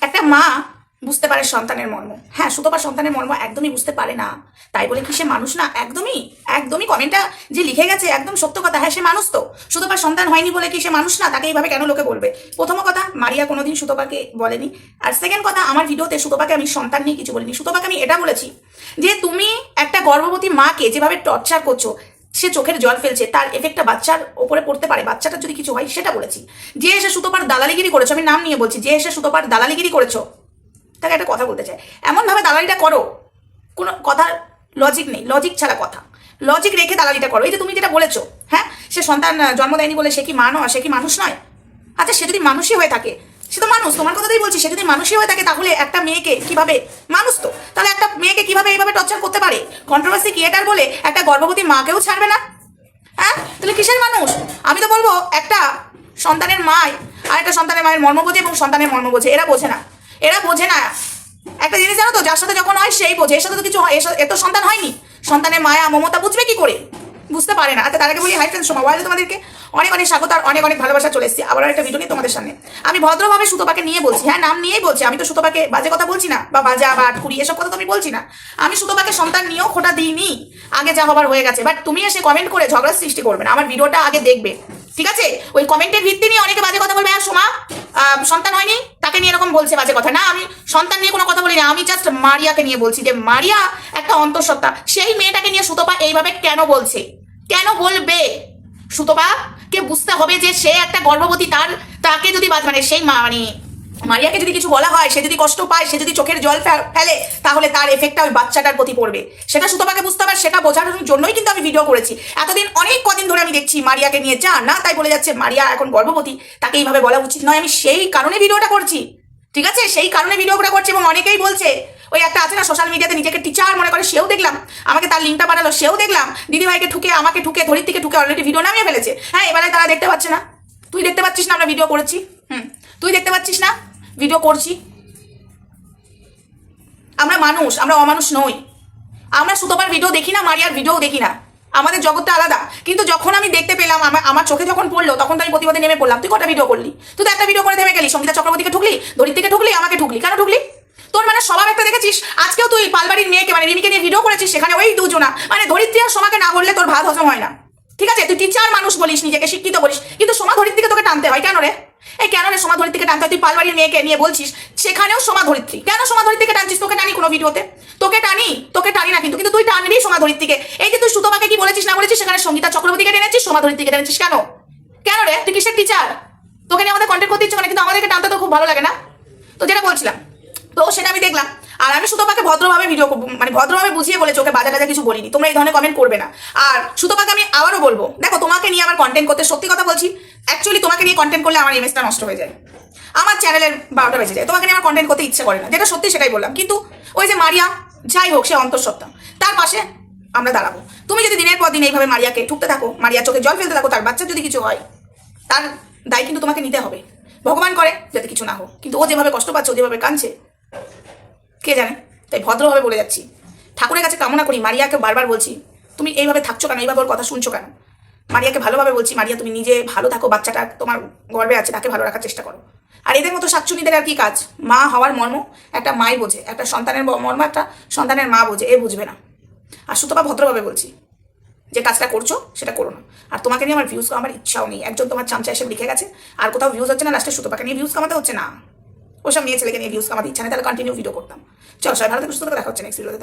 একটা মা বুঝতে পারে সন্তানের মর্ম। হ্যাঁ সুতোপার সন্তানের মর্ম একদমই বুঝতে পারে না। তাই বলে কি সে মানুষ না? একদমই একদমই কমেন্টটা যে লিখে গেছে একদম সত্য কথা হ্যাঁ সে মানুষ তো। সুতোপার সন্তান হয়নি বলে কি সে মানুষ না? তাকে এইভাবে কেন লোকে বলবে? প্রথম কথা, মারিয়া কোনোদিন সুতোপাকে বলেনি। আর সেকেন্ড কথা, আমার ভিডিওতে সুতোপাকে আমি সন্তান নিয়ে কিছু বলিনি। সুতোপাকে আমি এটা বলেছি যে তুমি একটা গর্ভবতী মাকে যেভাবে টর্চার করছ সে চোখের জল ফেলছে, তার এফেক্টটা বাচ্চার ওপরে পড়তে পারে। বাচ্চাটা যদি কিছু হয়, সেটা বলেছি। যে এসে সুতোপার দালালিগিরি করেছ, আমি নাম নিয়ে বলছি, যে এসে সুতোপার দালালিগিরি করেছ, তাকে একটা কথা বলতে চাই। এমনভাবে দালালিটা করো, কোনো কথার লজিক নেই লজিক ছাড়া কথা। লজিক রেখে দালালিটা করো। এই যে তুমি যেটা বলেছ হ্যাঁ? সে সন্তান জন্ম দেয়নি বলে সে কি মা নয়, সে কি মানুষ নয়? আচ্ছা সে যদি মানুষই হয়ে থাকে সে তো মানুষ, তোমার কথাতেই বলছি, সে যদি মানুষই হয়ে থাকে তাহলে একটা মেয়েকে কীভাবে, মানুষ তো, তাহলে একটা মেয়েকে কীভাবে এইভাবে টর্চার করতে পারে? কন্ট্রোভার্সি ক্রিয়েটার বলে একটা গর্ভবতী মাকেও ছাড়বে না? হ্যাঁ? তাহলে কিসের মানুষ? আমি তো বলব, একটা সন্তানের মায়, আর একটা সন্তানের মায়ের মর্ম বোঝে এবং সন্তানের মর্ম বোঝে এরা বোঝে না। এরা বোঝে না। একটা জিনিস জানো তো, যার সাথে যখন হয় সেই বোঝে, এর সাথে তো কিছু হয়, এর সাথে- তো সন্তান হয়নি। সন্তানের মায়া মমতা বুঝবে কি করে? বুঝতে পারে না। আচ্ছা আগে বলি হাই ফ্রেন্ডস সময় ওয়াইলে তোমাদেরকে অনেক অনেক স্বাগত আর অনেক অনেক ভালোবাসা চলে এসেছি। আবার একটা ভিডিও নিয়ে তোমাদের সামনে। আমি ভদ্রভাবে সুতোপাকে নিয়ে বলছি হ্যাঁ নাম নিয়েই বলছি, আমি তো সুতোপাকে বাজে কথা বলছি না, বা বাজা, বা আটকুড়ি এসব কথা তো আমি বলছি না। আমি সুতোপাকে সন্তান নিয়েও খোটা দিইনি, আগে যা হবার হয়ে গেছে বাট তুমি এসে কমেন্ট করে ঝগড়ার সৃষ্টি করবে না, আমার ভিডিওটা আগে দেখবে, ঠিক আছে? ওই কমেন্টের ভিত্তি নিয়ে অনেকে বাজে কথা বলবে আর সোমা? সন্তান হয়নি? তাকে নিয়ে এরকম বলছে বাজে কথা। না, আমি সন্তান নিয়ে কোনো কথা বলি না আমি জাস্ট মারিয়াকে নিয়ে বলছি যে, মারিয়া, একটা অন্তঃসত্ত্বা, সেই মেয়েটাকে নিয়ে সুতপা এইভাবে কেন বলছে? কেন বলবে? সুতপা, কে বুঝতে হবে যে সে একটা গর্ভবতী, তার, তাকে যদি বাজ মানে সেই মানে মারিয়াকে যদি কিছু বলা হয়, সে যদি কষ্ট পায়, সে যদি চোখের জল ফেলে তাহলে তার এফেক্টটা ওই বাচ্চাটার প্রতি পড়বে। সেটা শুধু সুতপাকে বুঝতে হবে সেটা বোঝানোর জন্যই কিন্তু আমি ভিডিও করেছি। এতদিন অনেক কদিন ধরে আমি দেখছি মারিয়াকে নিয়ে, যা, না, তাই বলে যাচ্ছে, মারিয়া এখন গর্ভবতী, তাকে এইভাবে বলা উচিত নয়। আমি সেই কারণে ভিডিওটা করছি। ঠিক আছে? সেই কারণে ভিডিওটা করছি এবং অনেকেই বলছে, ওই একটা আছে না সোশ্যাল মিডিয়াতে নিজেকে টিচার মনে করে, সেও দেখলাম, আমাকে তার লিঙ্কটা বানালো সেও দেখলাম, দিদিভাইকে ঠুকে, আমাকে ঠুকে ধরির থেকে ঠুকে অলরেডি ভিডিও নামিয়ে ফেলেছে। হ্যাঁ এবারে তারা দেখতে পাচ্ছে না। তুই দেখতে পাচ্ছিস না আমরা ভিডিও করেছি? হুম, তুই দেখতে পাচ্ছিস না? ভিডিও করছি। আমরা মানুষ, আমরা অমানুষ নই। আমরা সুতপার ভিডিও দেখি না, মারিয়ার ভিডিও দেখি না। আমাদের জগৎটা আলাদা। কিন্তু যখন আমি দেখতে পেলাম, আমার আমার চোখে যখন পড়ল, তখন তো আমি প্রতিবাদে নেমে পড়লাম। তুই কটা ভিডিও করলি? তুই তো একটা ভিডিও করে থেমে গেলি। সঙ্গীতা চক্রবর্তীকে ঠুকলি? দরিদ্রকে ঠুকলি? আমাকে ঠুকলি? কেন ঠুকলি? তোর মানে স্বভাব একটা দেখেছিস? আজকেও তুই পালবাড়ির মেয়েকে মানে রিমিকে নিয়ে ভিডিও করেছিস, সেখানে ওই দুজনা। মানে ধরিত্রী আর সোমাকে না বললে তোর ভাত হজম হয় না। ঠিক আছে? তুই টিচার মানুষ বলিস, নিজেকে শিক্ষিত বলিস। কিন্তু সোমা ধরিত্রীকে তোকে টানতে হয়। কেন রে? এই কেন রে সোমা ধরিত্রীকে টানতে তুই পালবাড়ির মেয়েকে নিয়ে বলছিস? সেখানেও সোমা ধরিত্রী কেন সোমা ধরিত্রীকে টানছিস? তোকে টানি কোনো ভিডিওতে। তোকে টানি? তোকে টানি না কিন্তু। কিন্তু তুই টানবি সোমা ধরিত্রীকে এই যে তুই সুতমাকে কি বলেছিস না বলেছিস? সেখানে সঙ্গীতা চক্রবর্তীকে টেনেছিস সোমা ধরিত্রীকে টেনেছিস কেন? কেন রে? তুই কিসের টিচার তোকে নিয়ে আমাদের কন্টেন্ট করতে ইচ্ছে কিন্তু আমাদেরকে টানতে তো খুব ভালো লাগে না। তো যেটা বলছিলাম, তো সেটা আমি দেখলাম। আর আমি সুতপাকে ভদ্রভাবে ভিডিও মানে ভদ্রভাবে বুঝিয়ে বলেছি, ওকে বাজে কাজে কিছু বলিনি। তোমরা এই ধরনের কমেন্ট করবে না। আর সুতপাকে আমি আবারও বলব, দেখো তোমাকে নিয়ে আমার কন্টেন্ট করতে সত্যি কথা বলছি অ্যাকচুয়ালি তোমাকে নিয়ে কন্টেন্ট করলে আমার ইমেজটা নষ্ট হয়ে যায়। আমার চ্যানেলের বারোটা বেজে যায়। তোমাকে নিয়ে আমার কন্টেন্ট করতে ইচ্ছে করে না। যেটা সত্যি সেটাই বললাম। কিন্তু ওই যে মারিয়া, যাই হোক, সে অন্তঃসত্ত্বা। তার পাশে আমরা দাঁড়াবো। তুমি যদি দিনের পর দিন এইভাবে মারিয়াকে ঠুকতে থাকো মারিয়া চোখে জল ফেলতে থাকো, তার বাচ্চার যদি কিছু হয়, তার দায় কিন্তু তোমাকে নিতে হবে। ভগবান করে যাতে কিছু না হোক। কিন্তু ও যেভাবে কষ্ট পাচ্ছে, ও যেভাবে কাঁদছে, কে জানে? তাই ভদ্রভাবে বলে যাচ্ছি। ঠাকুরের কাছে কামনা করি, মারিয়াকে বারবার বলছি, তুমি এইভাবে থাকছো কেন? এইভাবে ওর কথা শুনছো কেন? মারিয়াকে ভালোভাবে বলছি, মারিয়া, তুমি নিজে ভালো থাকো, বাচ্চাটা তোমার গর্বে আছে, তাকে ভালো রাখার চেষ্টা করো। আর এদের মতো শাকচুনিদের আর কি কাজ? মা হওয়ার মর্ম, একটা মাই বোঝে, একটা সন্তানের মর্ম, একটা সন্তানের মা বোঝে, এ বুঝবে না। আর সুতপা ভদ্রভাবে বলছি, যে কাজটা করছ, সেটা করো না। আর তোমাকে নিয়ে আমার ভিউজ আমার ইচ্ছাও নেই। একজন তোমার চামচা এসে লিখে গেছে, আর কোথাও ভিউজ হচ্ছে না লাস্টে সুতপাকে নিয়ে ভিউজ কামাতে হচ্ছে না। ওসব মেয়ে ছেলেকে নিয়ে ভিউজ কামাতে ইচ্ছা নেই, তাহলে কন্টিনিউ ভিডিও করতাম। চলো, সবাই ভালো থেকে, সুস্থ দেখা হচ্ছে নেক্সট ভিডিওতে